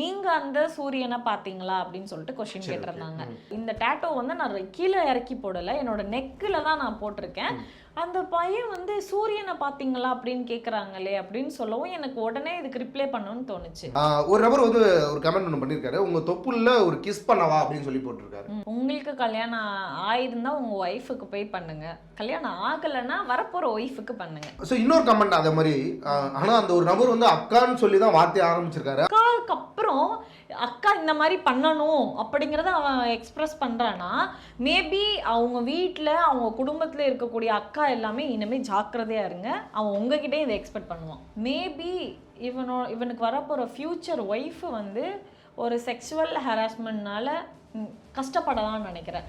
நீங்க அந்த சூரியனை பாத்தீங்களா அப்படின்னு சொல்லிட்டு கொஸ்டின். கேட்டிருந்தாங்க. இந்த டேட்டோ வந்து நான் கீழே இறக்கி போடல என்னோட நெக்கில் தான் நான் போட்டிருக்கேன் அந்த பையன் வந்து சூரியனை பாத்தீங்களா அப்படின்னு கேக்குறாங்களே அப்படின்னு சொல்லவும் எனக்கு உடனே இதுக்கு ரிப்ளை பண்ணணும்னு தோணுச்சு. ஒரு நபர் வந்து ஒரு கமெண்ட் ஒன்று பண்ணியிருக்காரு உங்க தொப்புள்ள ஒரு கிஸ் பண்ணவா? அப்படின்னு சொல்லி போட்டிருக்காரு. உங்களுக்கு கல்யாணம் ஆயிருந்தா உங்க ஒய்ஃபுக்கு போய் பண்ணுங்க. கல்யாணம் ஆகலைன்னா வரப்போற ஒய்ஃபுக்கு பண்ணுங்க. ஸோ இன்னொரு கமெண்ட் அதே மாதிரி ஆனா அந்த ஒரு நபர் வந்து அக்கான்னு சொல்லி தான் வார்த்தையை ஆரம்பிச்சிருக்காரு. அதுக்கப்புறம் அக்கா இந்த மாதிரி பண்ணணும். அப்படிங்கிறத அவன் எக்ஸ்பிரஸ் பண்ணுறான்னா மேபி அவங்க வீட்டில் அவங்க குடும்பத்தில் இருக்கக்கூடிய அக்கா எல்லாமே இனிமேல் ஜாக்கிரதையாக இருங்க. அவன் உங்ககிட்டயே இதை எக்ஸ்பெக்ட் பண்ணுவான். மேபி இவனோ இவனுக்கு வரப்போகிற ஃப்யூச்சர் ஒய்ஃபு வந்து ஒரு செக்ஷுவல் ஹராஸ்மெண்ட்னால கஷ்டப்படலாம்னு நினைக்கிறேன்.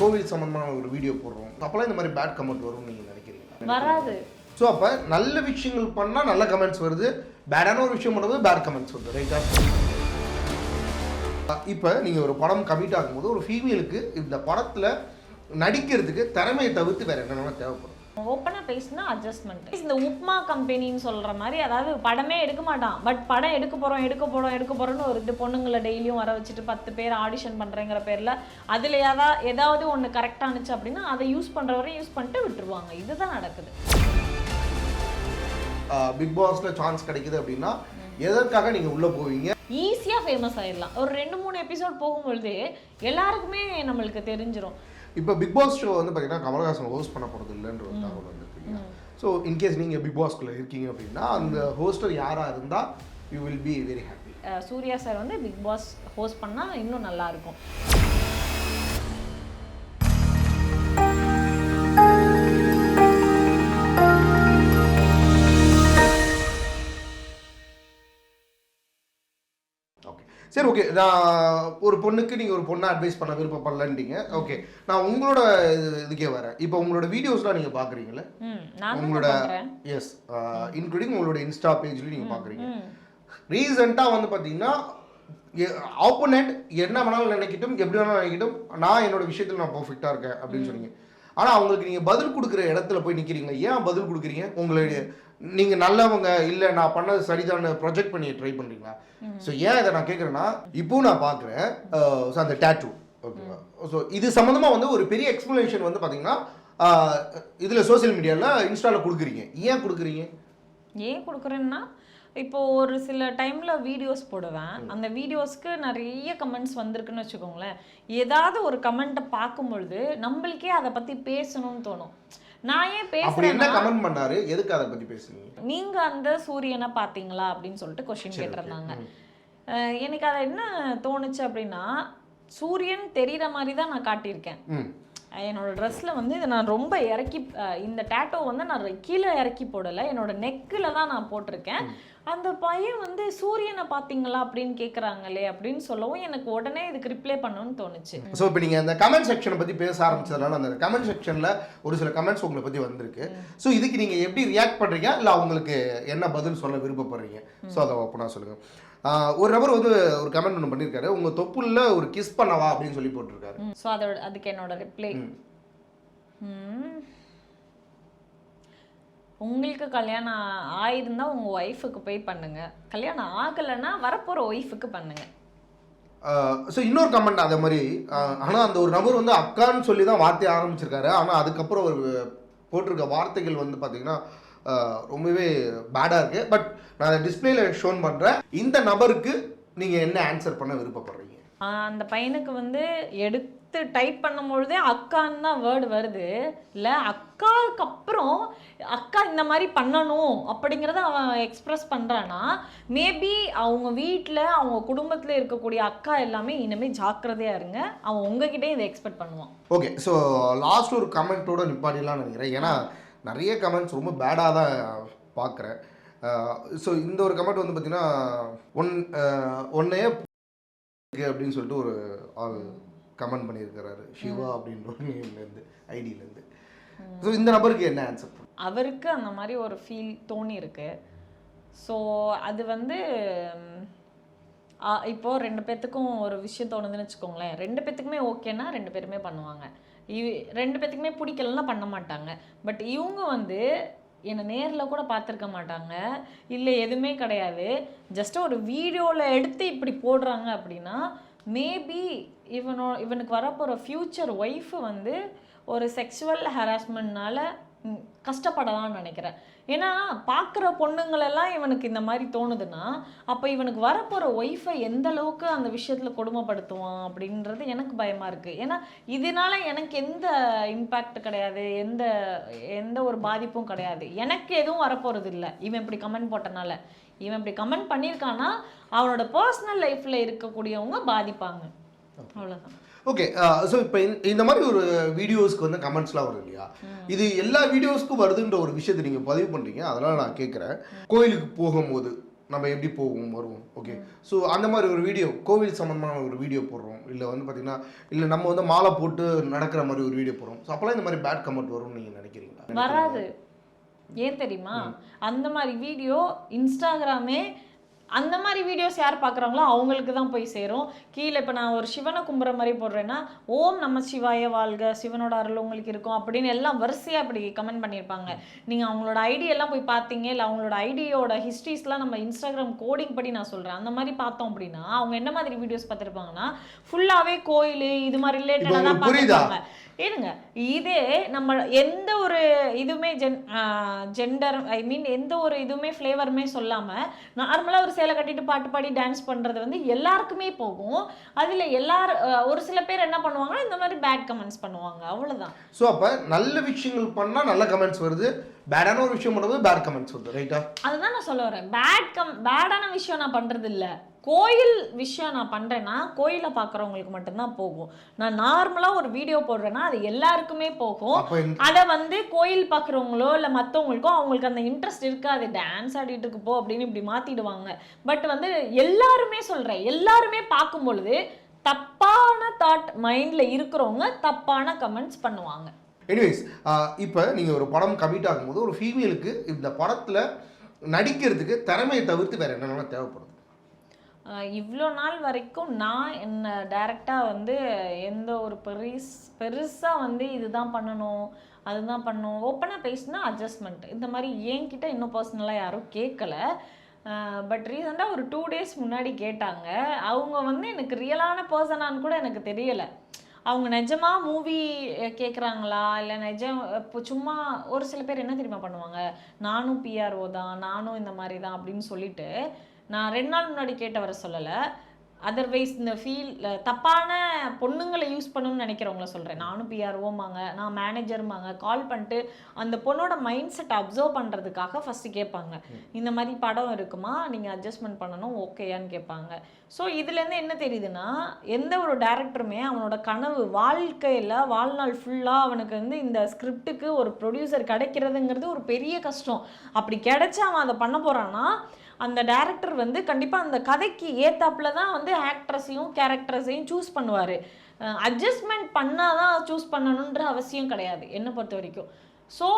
கோவில் சம்பந்தமான ஒரு வீடியோ போடுறோம். அப்போல்லாம் இந்த மாதிரி பேட் கமெண்ட் வரும்னு நீங்க நினைக்கிறீங்க வராது. ஸோ அப்போ நல்ல விஷயங்கள் பண்ணால் நல்ல கமெண்ட்ஸ் வருது. பேடான ஒரு விஷயம் பண்ணும்போது பேட் கமெண்ட்ஸ் வருது ரைட்டா இப்போ நீங்கள் ஒரு படம் கமிட் ஆகும்போது ஒரு ஃபீமேலுக்கு இந்த படத்தில் நடிக்கிறதுக்கு திறமையை தவிர்த்து வேற என்னென்ன தேவைப்படும். ஓப்பனாக பேசினா அட்ஜஸ்ட்மெண்ட் இந்த உப்மா கம்பெனின்னு சொல்கிற மாதிரி அதாவது படமே எடுக்க மாட்டான். பட் படம் எடுக்க போகிறோம் எடுக்க போகிறோம் எடுக்க போகிறோம்னு ஒரு பொண்ணுங்களை டெய்லியும் வர வச்சுட்டு பத்து பேர் ஆடிஷன் பண்ணுறேங்கிற பேரில் அதில் ஏதா ஏதாவது ஒன்று கரெக்டாக இருந்துச்சு அப்படின்னா அதை யூஸ் பண்ணுற வரையும் யூஸ் பண்ணிட்டு விட்டுருவாங்க. இதுதான் நடக்குது. பிக் பாஸில் சான்ஸ் கிடைக்குது அப்படின்னா எதற்காக நீங்கள் உள்ளே போவீங்க? ஈஸியாக ஃபேமஸ் ஆயிடலாம். ஒரு ரெண்டு மூணு எபிசோட் போகும்பொழுது எல்லாருக்குமே நம்மளுக்கு தெரிஞ்சிரும். இப்போ பிக் பாஸ் ஷோ வந்து பார்த்தீங்கன்னா கமலஹாசன் ஹோஸ்ட் பண்ண போகிறது இல்லைன்ற ஒரு தகவல் வந்துருக்கு ஸோ இன்கேஸ் நீங்கள் பிக் பாஸ்குள்ளே இருக்கீங்க அப்படின்னா அந்த ஹோஸ்டர் யாராக இருந்தால் you will be very happy Surya sir வந்து பிக் பாஸ் ஹோஸ்ட் பண்ணால் இன்னும் நல்லா ஓகே நான் ஒரு பொண்ணுக்கு நீங்கள் ஒரு பொண்ணை அட்வைஸ் பண்ண விருப்பப்படலன்றீங்க ஓகே நான் உங்களோட இது- இதுக்கே வரேன். இப்போ உங்களோட வீடியோஸ்லாம் நீங்கள் பார்க்குறீங்களே உங்களோட எஸ் இன்க்ளூடிங் உங்களோட இன்ஸ்டா பேஜ்லேயும் நீங்கள் பார்க்குறீங்க ரீசெண்டாக வந்து பார்த்தீங்கன்னா ஆப்போனண்ட் என்ன வேணாலும் நினைக்கட்டும் எப்படி வேணாலும் நினைக்கட்டும் நான் என்னோட விஷயத்தில் நான் பர்ஃபெக்டாக இருக்கேன் அப்படின்னு சொன்னீங்க. ஆனால் அவங்களுக்கு நீங்கள் பதில் கொடுக்குற இடத்துல போய் நிற்கிறீங்க ஏன் பதில் கொடுக்குறீங்க? உங்களுடைய நீங்கள் நல்லவங்க இல்லை நான் பண்ணது சரிதான் ப்ரொஜெக்ட் பண்ணி ட்ரை பண்ணுறீங்களா ஸோ ஏன் இதை நான் கேட்குறேன்னா இப்போ நான் பார்க்குறேன் ஸோ அந்த டேட்டூ ஓகேவா? ஸோ இது சம்மந்தமாக வந்து ஒரு பெரிய எக்ஸ்ப்ளனேஷன் வந்து பார்த்தீங்கன்னா இதில் சோஷியல் மீடியாவில் இன்ஸ்டாவில் கொடுக்குறீங்க. ஏன் கொடுக்குறீங்க? ஏன் கொடுக்குறேன்னா இப்போ ஒரு சில டைம்ல வீடியோஸ் போடுவேன். அந்த வீடியோஸ்க்கு நிறைய கமெண்ட்ஸ் வந்திருக்குன்னு வச்சுக்கோங்களேன். ஏதாவது ஒரு கமெண்ட்டை பார்க்கும்பொழுது நம்மளுக்கே அதை பத்தி பேசணும்னு தோணும். நான் ஏன் பேசுறேன்னா கமெண்ட் பண்ணாரு? எதுக்கு அதை பற்றி பேசுனீங்க? நீங்க அந்த சூரியனை பாத்தீங்களா அப்படின்னு சொல்லிட்டு கொஸ்டின் okay. கேட்டிருந்தாங்க. எனக்கு அது என்ன தோணுச்சு அப்படின்னா சூரியன் தெரியுற மாதிரி தான் நான் காட்டியிருக்கேன். என்னோட ட்ரெஸ்ஸில் வந்து இதை நான் ரொம்ப இறக்கி இந்த டேட்டோ வந்து நான் கீழே இறக்கி போடலை. என்னோட நெக்கில் தான் நான் போட்டிருக்கேன். அந்த பையன் வந்து சூரியனை பார்த்தீங்களா? அப்படின்னு கேட்குறாங்களே அப்படின்னு சொல்லவும் எனக்கு உடனே இதுக்கு ரிப்ளை பண்ணணும்னு தோணுச்சு. ஸோ இப்போ நீங்கள் அந்த கமெண்ட் செக்ஷனை பற்றி பேச ஆரம்பிச்சதுனால அந்த கமெண்ட் செக்ஷனில் ஒரு சில கமெண்ட்ஸ் உங்களை பற்றி வந்திருக்கு. ஸோ இதுக்கு நீங்கள் எப்படி ரியாக்ட் பண்ணுறீங்க இல்லை அவங்களுக்கு என்ன பதில் சொல்ல விருப்பப்படுறீங்க? ஸோ அதை ஓப்பனாக சொல்லுங்கள் ஒரு நபர் வந்து ஒரு கமெண்ட் ஒன்று பண்ணியிருக்காரு உங்கள் தொப்புள்ள ஒரு கிஸ் பண்ணவா? அப்படின்னு சொல்லி போட்டிருக்காரு. ஸோ அதோட அதுக்கு என்னோட ரிப்ளை. உங்களுக்கு கல்யாணம் ஆயிருந்தா உங்க ஒய்ஃபுக்கு போய் பண்ணுங்க. கல்யாணம் ஆகலைன்னா வரப்போற ஒய்ஃபுக்கு பண்ணுங்க. ஸோ இன்னொரு கமெண்ட் அதே மாதிரி ஆனால் அந்த ஒரு நபர் வந்து அக்கான்னு சொல்லி தான் வார்த்தையை ஆரம்பிச்சிருக்காரு. ஆனால் அதுக்கப்புறம் ஒரு போட்டிருக்க வார்த்தைகள் வந்து பார்த்தீங்கன்னா ரொம்பவே பேடாக இருக்குது பட் நான் அதை டிஸ்பிளேல ஷோன் பண்ணுறேன் இந்த நபருக்கு நீங்கள் என்ன ஆன்சர் பண்ண விருப்பப்படுறீங்க? அந்த பையனுக்கு வந்து எடுத்து டைப் பண்ணும்பொழுதே அக்கான்னு தான் வேர்டு வருது. இல்லை அக்காவுக்கு அப்புறம் அக்கா இந்த மாதிரி பண்ணணும் அப்படிங்கிறத அவன் எக்ஸ்ப்ரெஸ் பண்ணுறான்னா மேபி அவங்க வீட்டில் அவங்க குடும்பத்தில் இருக்கக்கூடிய அக்கா எல்லாமே இனிமேல் ஜாக்கிரதையாக இருங்க. அவன் உங்ககிட்டயே இதை எக்ஸ்பெக்ட் பண்ணுவான். ஓகே ஸோ லாஸ்ட் ஒரு கமெண்ட்டோட நிப்பாடிலாம் நினைக்கிறேன். ஏன்னா நிறைய கமெண்ட்ஸ் ரொம்ப பேடாக தான் பார்க்குறேன் ஸோ இந்த ஒரு கமெண்ட் வந்து பார்த்தீங்கன்னா ஒன் ஒன்னையே அப்படின்னு சொல்லிட்டு ஒரு ஆள் கமெண்ட் பண்ணியிருக்கிறாரு. சிவா அப்படின்ற ஒரு நேம்லேருந்து ஐடியிலேருந்து ஸோ இந்த நபருக்கு என்ன ஆன்சர் அவருக்கு அந்த மாதிரி ஒரு ஃபீல் தோணி இருக்கு ஸோ அது வந்து ம், ஆ, இப்போ ரெண்டு பேர்த்துக்கும் ஒரு விஷயம் தோணுதுன்னு வச்சுக்கோங்களேன். ரெண்டு பேர்த்துக்குமே ஓகேனா ரெண்டு பேருமே பண்ணுவாங்க. இவ ரெண்டு பேர்த்துக்குமே பிடிக்கலன்னா பண்ண மாட்டாங்க. பட் இவங்க வந்து என்னை நேரில் கூட பார்த்துருக்க மாட்டாங்க. இல்லை எதுவுமே கிடையாது. ஜஸ்ட் ஒரு வீடியோவில் எடுத்து இப்படி போடுறாங்க அப்படின்னா மேபி இவனோ இவனுக்கு வரப்போகிற ஃப்யூச்சர் ஒய்ஃபு வந்து ஒரு செக்ஷுவல் ஹராஸ்மெண்ட்னால கஷ்டப்படலாம்னு நினைக்கிறேன். ஏன்னா பார்க்குற பொண்ணுங்களெல்லாம் இவனுக்கு இந்த மாதிரி தோணுதுன்னா அப்போ இவனுக்கு வரப்போகிற ஒய்ஃபை எந்த அளவுக்கு அந்த விஷயத்தில் கொடுமைப்படுத்துவான் அப்படின்றது எனக்கு பயமாக இருக்குது ஏன்னா இதனால எனக்கு எந்த இம்பேக்ட் கிடையாது எந்த எந்த ஒரு பாதிப்பும் கிடையாது. எனக்கு எதுவும் வரப்போகிறது இல்லை இவன் இப்படி கமெண்ட் போட்டனால. இவன் இப்படி கமெண்ட் பண்ணியிருக்கான்னா அவனோட பர்சனல் லைஃப்பில் இருக்கக்கூடியவங்க பாதிப்பாங்க. அவ்வளோதான் ஓகே ஸோ இப்போ இந்த மாதிரி ஒரு வீடியோஸ்க்கு வந்து கமெண்ட்ஸ்லாம் வரும் இல்லையா? இது எல்லா வீடியோஸ்க்கும் வருதுன்ற ஒரு விஷயத்தை நீங்கள் பதிவு பண்ணுறீங்க அதனால் நான் கேட்குறேன். கோயிலுக்கு போகும்போது நம்ம எப்படி போவோம் வருவோம்? ஓகே. ஸோ அந்த மாதிரி ஒரு வீடியோ கோவில் சம்மந்தமான ஒரு வீடியோ போடுறோம். இல்லை வந்து பார்த்தீங்கன்னா இல்லை நம்ம வந்து மாலை போட்டு நடக்கிற மாதிரி ஒரு வீடியோ போடுறோம். ஸோ அப்போல்லாம் இந்த மாதிரி பேட் கமெண்ட் வரும்னு நீங்கள் நினைக்கிறீங்களா? வராது. ஏன் தெரியுமா? அந்த மாதிரி வீடியோ இன்ஸ்டாகிராமே அந்த மாதிரி வீடியோஸ் யார் பார்க்குறாங்களோ அவங்களுக்கு தான் போய் சேரும். கீழே இப்போ நான் ஒரு சிவனை கும்புற மாதிரி போடுறேன்னா ஓம் நம்ம சிவாய வாழ்க சிவனோட அருள் உங்களுக்கு இருக்கும் அப்படின்னு எல்லாம் வரிசையாக அப்படி கமெண்ட் பண்ணியிருப்பாங்க. நீங்கள் அவங்களோட ஐடி எல்லாம் போய் பார்த்தீங்க இல்லை அவங்களோட ஐடியோட ஹிஸ்ட்ரிஸ்லாம் நம்ம இன்ஸ்டாகிராம் கோடிங் படி நான் சொல்கிறேன் அந்த மாதிரி பார்த்தோம் அப்படின்னா அவங்க என்ன மாதிரி வீடியோஸ் பார்த்துருப்பாங்கன்னா ஃபுல்லாகவே கோயில் இது மாதிரி ரிலேட்டடாக தான்? பார்த்துருப்பாங்க. இருங்க. இதே நம்ம எந்த ஒரு இதுவுமே ஜென் ஜெண்டர் ஐ மீன் எந்த ஒரு இதுவுமே ஃப்ளேவருமே சொல்லாமல் நார்மலாக ஒரு சேலை கட்டிட்டு பாட்டு பாடி டான்ஸ் பண்ணுறது வந்து எல்லாருக்குமே போகும். அதில் எல்லார் ஒரு சில பேர் என்ன பண்ணுவாங்கன்னா இந்த மாதிரி பேட் கமெண்ட்ஸ் பண்ணுவாங்க. அவ்வளோதான் ஸோ அப்போ நல்ல விஷயங்கள் பண்ணால் நல்ல கமெண்ட்ஸ் வருது. பேடான ஒரு விஷயம் பண்ணும்போது பேட் கமெண்ட்ஸ் வருது ரைட்டா அதுதான் நான் சொல்ல வரேன். பேட் கம் பேடான விஷயம் நான் பண்ணுறது இல்ல. கோயில் விஷயம் நான் பண்ணுறேன்னா கோயிலை பார்க்குறவங்களுக்கு மட்டும்தான் போகும். நான் நார்மலாக ஒரு வீடியோ போடுறேன்னா அது எல்லாருக்குமே போகும். அதை வந்து கோயில் பார்க்குறவங்களோ இல்லை மற்றவங்களுக்கோ அவங்களுக்கு அந்த இன்ட்ரெஸ்ட் இருக்காது. டான்ஸ் ஆடிட்டு இருக்கு போ அப்படின்னு இப்படி மாற்றிடுவாங்க பட் வந்து எல்லாருமே சொல்கிறேன் எல்லாருமே பார்க்கும் பொழுது தப்பான தாட் மைண்டில் இருக்கிறவங்க தப்பான கமெண்ட்ஸ் பண்ணுவாங்க. எனிவேஸ் இப்போ நீங்கள் ஒரு படம் கமிட் ஆகும்போது ஒரு ஃபீமேலுக்கு இந்த படத்தில் நடிக்கிறதுக்கு திறமையை தவிர்த்து வேறு என்னென்னலாம் தேவைப்படுது? இவ்வளோ நாள் வரைக்கும் நான் என்ன டைரெக்டாக வந்து எந்த ஒரு பெரிஸ் பெருசாக வந்து இதுதான் பண்ணணும் அதுதான் பண்ணணும் ஓப்பனாக பேசினா அட்ஜஸ்ட்மெண்ட் இந்த மாதிரி என்கிட்ட இன்னும் பர்சனலாக யாரும் கேட்கல பட் ரீசெண்டாக ஒரு டூ டேஸ் முன்னாடி கேட்டாங்க. அவங்க வந்து எனக்கு ரியலான பர்சனான்னு கூட எனக்கு தெரியலை. அவங்க நிஜமா மூவி கேட்குறாங்களா இல்லை நிஜம் இப்போ சும்மா ஒரு சில பேர் என்ன தெரியுமா பண்ணுவாங்க? நானும் பிஆர்ஓ தான் நானும் இந்த மாதிரி தான் அப்படின்னு சொல்லிட்டு நான் ரெண்டு நாள் முன்னாடி கேட்டவரை சொல்லலை. அதர்வைஸ் இந்த ஃபீல் தப்பான பொண்ணுங்களை யூஸ் பண்ணணும்னு நினைக்கிறவங்கள சொல்கிறேன் நானும் பிஆர்ஓமாங்க நான் மேனேஜருமாங்க கால் பண்ணிட்டு அந்த பொண்ணோட மைண்ட் செட் அப்சர்வ் பண்ணுறதுக்காக ஃபஸ்ட்டு கேட்பாங்க இந்த மாதிரி படம் இருக்குமா? நீங்கள் அட்ஜஸ்ட்மெண்ட் பண்ணணும். ஓகேயான்னு கேட்பாங்க. ஸோ இதுலேருந்து என்ன தெரியுதுன்னா எந்த ஒரு டேரக்டருமே அவனோட கனவு வாழ்க்கையில் வாழ்நாள் ஃபுல்லாக அவனுக்கு வந்து இந்த ஸ்கிரிப்டுக்கு ஒரு ப்ரொடியூசர் கிடைக்கிறதுங்கிறது ஒரு பெரிய கஷ்டம். அப்படி கிடைச்சா அவன் அதை பண்ண போகிறான்னா அந்த டேரக்டர் வந்து கண்டிப்பாக அந்த கதைக்கு ஏத்தாப்புல தான் வந்து ஆக்ட்ரஸையும் கேரக்டர்ஸையும் சூஸ் பண்ணுவார். அட்ஜஸ்ட்மெண்ட் பண்ணால் தான் சூஸ் பண்ணணுன்ற அவசியம் கிடையாது என்னை பொறுத்த வரைக்கும். ஸோ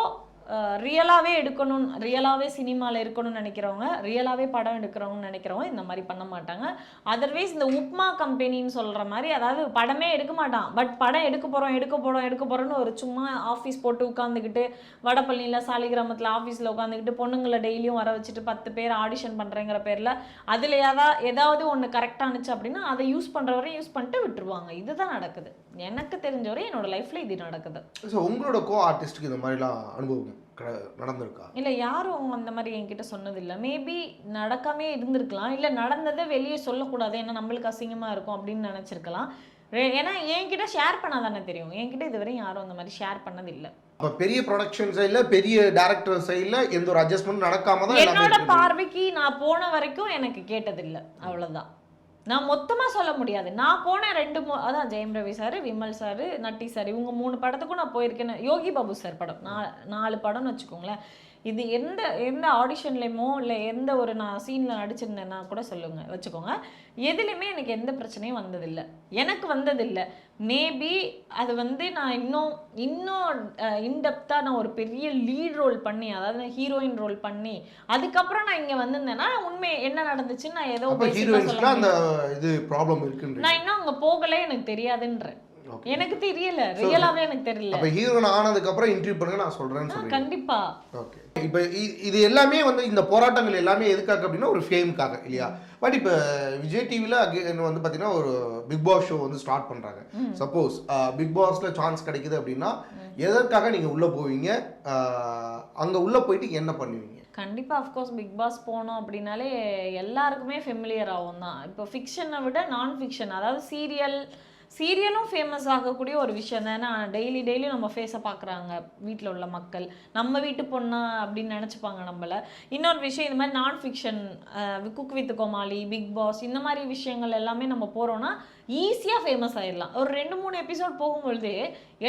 ரியலாகவே எடுக்கணும் ரியலாகவே சினிமாவில் இருக்கணும்னு நினைக்கிறவங்க ரியலாகவே படம் எடுக்கிறவங்கன்னு நினைக்கிறவங்க இந்த மாதிரி பண்ண மாட்டாங்க. அதர்வைஸ் இந்த உப்மா கம்பெனின்னு சொல்கிற மாதிரி அதாவது படமே எடுக்க மாட்டான். பட் படம் எடுக்க போகிறோம் எடுக்க போகிறோம் எடுக்க போகிறோன்னு ஒரு சும்மா ஆஃபீஸ் போட்டு உட்காந்துக்கிட்டு வடப்பள்ளியில் சாலிகிராமத்தில் ஆஃபீஸில் உட்காந்துக்கிட்டு பொண்ணுங்களை டெய்லியும் வர வச்சுட்டு பத்து பேர் ஆடிஷன் பண்ணுறேங்கிற பேரில் அதில் ஏதாவது ஏதாவது ஒன்று கரெக்டானுச்சு அப்படின்னா அதை யூஸ் பண்ணுறவரை யூஸ் பண்ணிட்டு விட்டுருவாங்க. இதுதான் நடக்குது. எனக்கு தெரிஞ்சவரை என்னோட லைஃப்பில் இது நடக்குது. ஸோ உங்களோட கோ ஆர்டிஸ்ட்டுக்கு இந்த மாதிரிலாம் அனுபவம் நடந்திருக்கா? இல்லை யாரும் அந்த மாதிரி என்கிட்ட சொன்னதில்லை. மேபி நடக்காமே இருந்திருக்கலாம். இல்லை நடந்ததை வெளியே சொல்லக்கூடாது. ஏன்னா நம்மளுக்கு அசிங்கமாக இருக்கும் அப்படின்னு நினச்சிருக்கலாம். ஏன்னா என்கிட்ட ஷேர் பண்ணாதானே தெரியும். என்கிட்ட இதுவரையும் யாரும் அந்த மாதிரி ஷேர் பண்ணதில்லை. அப்போ பெரிய ப்ரொடக்ஷன் சைடில் பெரிய டேரக்டர் சைடில் எந்த ஒரு அட்ஜஸ்ட்மெண்ட் நடக்காம தான் என்னோட. பார்வைக்கு நான் போன வரைக்கும் எனக்கு கேட்டதில்லை. அவ்வளவுதான். நான் மொத்தமா சொல்ல முடியாது. நான் போன ரெண்டு மூ அதான் Jayam Ravi sir Vimal sir Natty sir இவங்க மூணு படத்துக்கும் நான் போயிருக்கேன்னு யோகி பாபு சார் படம் நா- நாலு படம்னு வச்சுக்கோங்களேன். இது எந்த எந்த ஆடிஷன்லேயுமோ இல்லை எந்த ஒரு நான் சீனில் நடிச்சிருந்தேன்னா கூட சொல்லுங்க வச்சுக்கோங்க. எதுலையுமே எனக்கு எந்த பிரச்சனையும் வந்ததில்லை. எனக்கு வந்ததில்லை. மேபி அது வந்து நான் இன்னும் இன்னும் இன்டெப்த்தாக நான் ஒரு பெரிய லீட் ரோல் பண்ணி அதாவது ஹீரோயின் ரோல் பண்ணி அதுக்கப்புறம் நான் இங்கே வந்திருந்தேன்னா உண்மை என்ன நடந்துச்சுன்னு நான் ஏதோ நான் இன்னும் அங்கே போகலே எனக்கு தெரியாதுன்றேன். எனக்கு தெரியல. ரியலாவே எனக்கு தெரியல. அப்ப ஹீரோயின் ஆனதுக்கு அப்புறம் இன்டர்வியூ பண்ணுங்க நான் சொல்றேன்னு சொல்றேன் கண்டிப்பா. ஓகே இப்போ இது எல்லாமே வந்து இந்த போராட்டங்கள் எல்லாமே எதுக்காக அப்படின்னா ஒரு ஃபேமுக்காக இல்லையா? பட் இப்போ விஜய் டிவியில் அகைன் வந்து பார்த்தீங்கன்னா ஒரு பிக் பாஸ் ஷோ வந்து ஸ்டார்ட் பண்ணுறாங்க சப்போஸ் பிக் பாஸ்ல சான்ஸ் கிடைக்குது அப்படின்னா எதற்காக நீங்கள் உள்ளே போவீங்க? அங்கே உள்ளே போயிட்டு என்ன பண்ணுவீங்க? கண்டிப்பா அஃப்கோர்ஸ் பிக் பாஸ் போனோம் அப்படின்னாலே எல்லாருக்குமே ஃபெமிலியர் ஆகும் தான் இப்போ ஃபிக்ஷனை விட நான் ஃபிக்ஷன் அதாவது சீரியல் சீரியலும் ஃபேமஸ் ஆகக்கூடிய ஒரு விஷயம் தான்? ஏன்னா டெய்லி டெய்லி நம்ம ஃபேஸை பார்க்குறாங்க வீட்டில் உள்ள மக்கள். நம்ம வீட்டு பொண்ணா அப்படின்னு நினச்சிப்பாங்க நம்மளை. இன்னொரு விஷயம் இந்த மாதிரி nonfiction cook with Comali big boss இந்த மாதிரி விஷயங்கள் எல்லாமே நம்ம போகிறோன்னா ஈஸியாக ஃபேமஸ் ஆகிடலாம் ஒரு ரெண்டு மூணு எபிசோட் போகும்பொழுது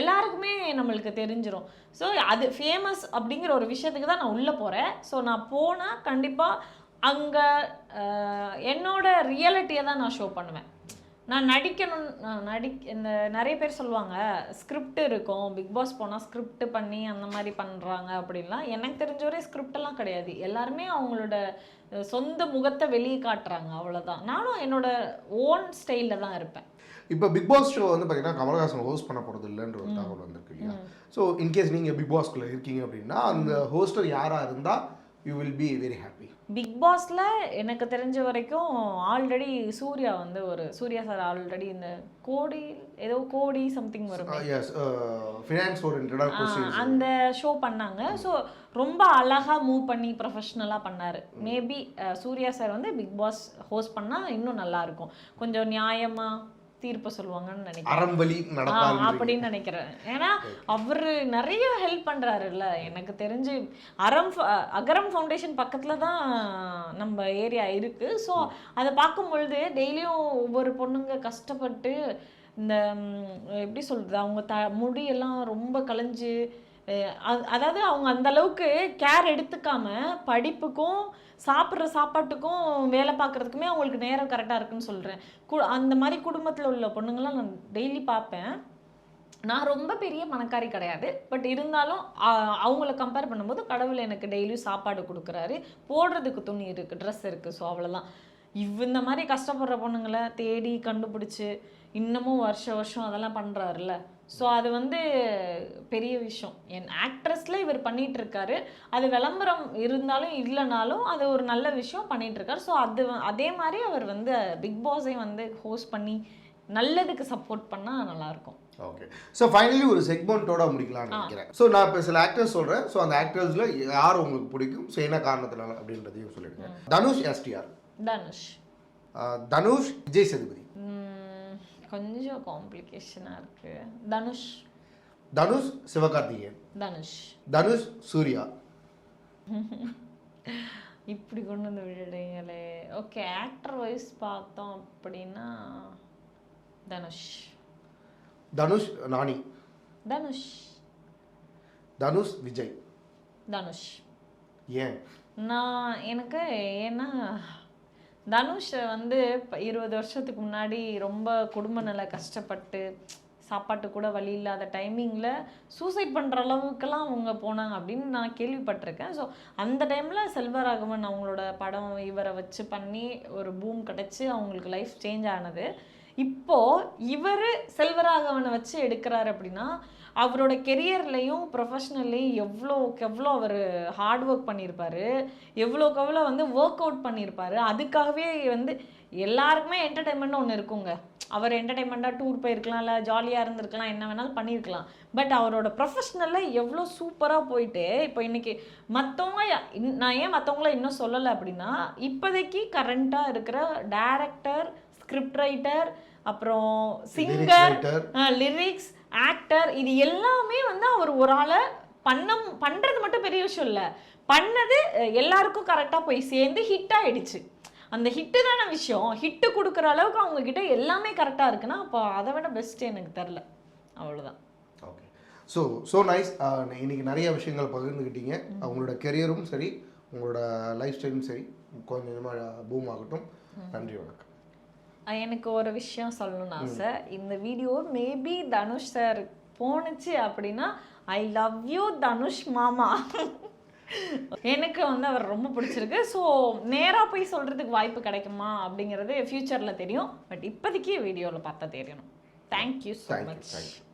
எல்லாருக்குமே நம்மளுக்கு தெரிஞ்சிடும் ஸோ அது ஃபேமஸ் அப்படிங்கிற ஒரு விஷயத்துக்கு தான் நான் உள்ளே போகிறேன் ஸோ நான் போனால் கண்டிப்பாக அங்கே என்னோட ரியாலிட்டியை தான் நான் ஷோ பண்ணுவேன். நான் நடிக்கணும் நான் நடி இந்த நிறைய பேர் சொல்லுவாங்க ஸ்கிரிப்ட் இருக்கும் பிக் பாஸ் போனால் ஸ்கிரிப்ட் பண்ணி அந்த மாதிரி பண்ணுறாங்க அப்படின்லாம். எனக்கு தெரிஞ்ச வரை ஸ்கிரிப்ட் எல்லாம் கிடையாது. எல்லாருமே அவங்களோட சொந்த முகத்தை வெளியே காட்டுறாங்க அவ்வளோதான் நானும் என்னோட ஓன் ஸ்டைலில் தான் இருப்பேன். இப்போ பிக் பாஸ் ஷோ வந்து பார்த்தீங்கன்னா கமலஹாசன் ஹோஸ்ட் பண்ண போகிறது இல்லைன்ற ஒரு தகவல் வந்திருக்கு இல்லையா? ஸோ இன்கேஸ் நீங்கள் பிக் பாஸ்குள்ளே இருக்கீங்க அப்படின்னா அந்த ஹோஸ்டர் யாராக இருந்தால் you will be very happy big பாஸ்ல எனக்கு தெரிஞ்ச வரைக்கும் ஆல்ரெடி சூர்யா வந்து ஒரு சூர்யா சார் ஆல்ரெடி இந்த கோடி ஏதோ கோடி சம்திங் வரும். ஃபினான்ஸ் அந்த ஷோ பண்ணாங்க. ஸோ ரொம்ப அழகா மூவ் பண்ணி ப்ரொஃபஷ்னலாக பண்ணாரு. மேபி சூர்யா சார் வந்து பிக் பாஸ் ஹோஸ்ட் பண்ணா இன்னும் நல்லா இருக்கும். கொஞ்சம் நியாயமா தீர்ப்பு சொல்லுவாங்கன்னு நினைக்கிறேன். அப்படின்னு நினைக்கிறேன். ஏன்னா அவரு நிறைய ஹெல்ப் பண்றாருல்ல. எனக்கு தெரிஞ்சு அறம் அகரம் ஃபவுண்டேஷன் பக்கத்துல தான் நம்ம ஏரியா இருக்கு. ஸோ அதை பார்க்கும் பொழுது டெய்லியும் ஒவ்வொரு பொண்ணுங்க கஷ்டப்பட்டு இந்த எப்படி சொல்றது அவங்க த முடியெல்லாம் ரொம்ப அ- அதாவது அவங்க அந்த அளவுக்கு கேர் எடுத்துக்காம படிப்புக்கும் சாப்பிட்ற சாப்பாட்டுக்கும் வேலை பார்க்கறதுக்குமே அவங்களுக்கு நேரம் கரெக்டாக இருக்குன்னு சொல்கிறேன் கு அந்த மாதிரி குடும்பத்தில் உள்ள பொண்ணுங்களாம் நான் டெய்லி பார்ப்பேன். நான் ரொம்ப பெரிய பணக்காரி கிடையாது. பட் இருந்தாலும் அவங்கள கம்பேர் பண்ணும்போது கடவுள் எனக்கு டெய்லியும் சாப்பாடு கொடுக்குறாரு. போடுறதுக்கு துணி இருக்குது ட்ரெஸ் இருக்குது ஸோ அவ்வளோதான் இவ் இந்த மாதிரி கஷ்டப்படுற பொண்ணுங்களை தேடி கண்டுபிடிச்சி இன்னமும் வருஷ வருஷம் அதெல்லாம் பண்ணுறாருல்ல ஸோ அது வந்து பெரிய விஷயம். என் ஆக்ட்ரஸில் இவர் பண்ணிட்டு இருக்காரு அது விளம்பரம் இருந்தாலும் இல்லைனாலும் அது ஒரு நல்ல விஷயம் பண்ணிட்டு இருக்காரு ஸோ அது அதே மாதிரி அவர் வந்து பிக் பாஸையும் வந்து ஹோஸ்ட் பண்ணி நல்லதுக்கு சப்போர்ட் பண்ணால் நல்லாயிருக்கும். ஓகே ஸோ ஃபைனலி ஒரு செக்மெண்ட்டோட முடிக்கலாம்னு நினைக்கிறேன். ஸோ நான் இப்போ சில ஆக்டர்ஸ் சொல்கிறேன் ஸோ அந்த ஆக்டர்ஸில் யார் உங்களுக்கு பிடிக்கும்? ஸோ என்ன காரணத்தினால அப்படின்றதையும் சொல்லிடுங்க. தனுஷ் எஸ்டிஆர் தனுஷ். தனுஷ் விஜய் சேதுபதி. கொஞ்சம் காம்ப்ளிகேஷனாக இருக்கு. தனுஷ். தனுஷ் சிவகார்த்திகேயன். தனுஷ். தனுஷ் சூர்யா. இப்படி கொண்டு வந்து விடுறீங்களே ஓகே ஆக்டர் வைஸ் பார்த்தோம் அப்படின்னா தனுஷ். தனுஷ் நானி தனுஷ். தனுஷ் விஜய். தனுஷ். ஏன்? நான் எனக்கு ஏன்னா தனுஷ் வந்து இருபது வருஷத்துக்கு முன்னாடி ரொம்ப குடும்ப நிலை கஷ்டப்பட்டு சாப்பாட்டு கூட வழி இல்லாத டைமிங்கில் சூசைட் பண்ணுற அளவுக்கெல்லாம் அவங்க போனாங்க அப்படின்னு நான் கேள்விப்பட்டிருக்கேன். ஸோ அந்த டைமில் செல்வராகவன் அவங்களோட படம் இவரை வச்சு பண்ணி ஒரு பூம் கிடச்சி அவங்களுக்கு லைஃப் சேஞ்ச் ஆனது. இப்போது இவர் செல்வராகவனை வச்சு எடுக்கிறாரு அப்படின்னா அவரோட கெரியர்லையும் ப்ரொஃபஷ்னல்லையும் எவ்வளோக்கு எவ்வளோ அவர் ஹார்ட் ஒர்க் பண்ணியிருப்பாரு எவ்வளோக்கு எவ்வளோ வந்து ஒர்க் அவுட் பண்ணியிருப்பாரு அதுக்காகவே வந்து எல்லாருக்குமே என்டர்டைன்மெண்ட் ஒன்று இருக்குங்க அவர் என்டர்டைன்மெண்ட்டாக டூர் போயிருக்கலாம் இல்லை ஜாலியாக இருந்திருக்கலாம் என்ன வேணாலும் பண்ணியிருக்கலாம் பட் அவரோட ப்ரொஃபஷ்னலில் எவ்வளோ சூப்பராக போயிட்டு இப்போ இன்னைக்கு மற்றவங்க நான் ஏன் மற்றவங்கள இன்னும் சொல்லலை அப்படின்னா இப்போதைக்கு கரண்ட்டாக இருக்கிற டேரக்டர் ஸ்கிரிப்ட் ரைட்டர் அப்புறம் சிங்கர். லிரிக்ஸ் ஆக்டர் இது எல்லாமே வந்து அவர் ஒரு ஆளை பண்ண பண்ணுறது மட்டும் பெரிய விஷயம் இல்லை. பண்ணது எல்லாருக்கும் கரெக்டாக போய் சேர்ந்து ஹிட் ஆயிடுச்சு. அந்த ஹிட்டு தானே விஷயம். ஹிட்டு கொடுக்குற அளவுக்கு அவங்க கிட்ட எல்லாமே கரெக்டாக இருக்குன்னா அப்போ அதை விட பெஸ்ட் எனக்கு தெரில. அவ்வளோதான் ஓகே ஸோ ஸோ நைஸ் இன்னைக்கு நிறைய விஷயங்கள் பகிர்ந்துக்கிட்டீங்க உங்களோட கெரியரும் சரி உங்களோட லைஃப் ஸ்டைலும் சரி கொஞ்சம் கொஞ்சமாக பூம் ஆகட்டும். நன்றி வணக்கம். எனக்கு ஒரு விஷயம் சொல்லணும்னு ஆசை. இந்த வீடியோ மேபி தனுஷ் சார் போணுச்சு அப்படின்னா ஐ லவ் யூ தனுஷ் மாமா. எனக்கு வந்து அவர் ரொம்ப பிடிச்சிருக்கு. ஸோ நேராக போய் சொல்கிறதுக்கு வாய்ப்பு கிடைக்குமா அப்படிங்கிறது ஃப்யூச்சரில் தெரியும். பட் இப்போதைக்கு வீடியோவில் பார்த்தா தெரியணும். Thank you so much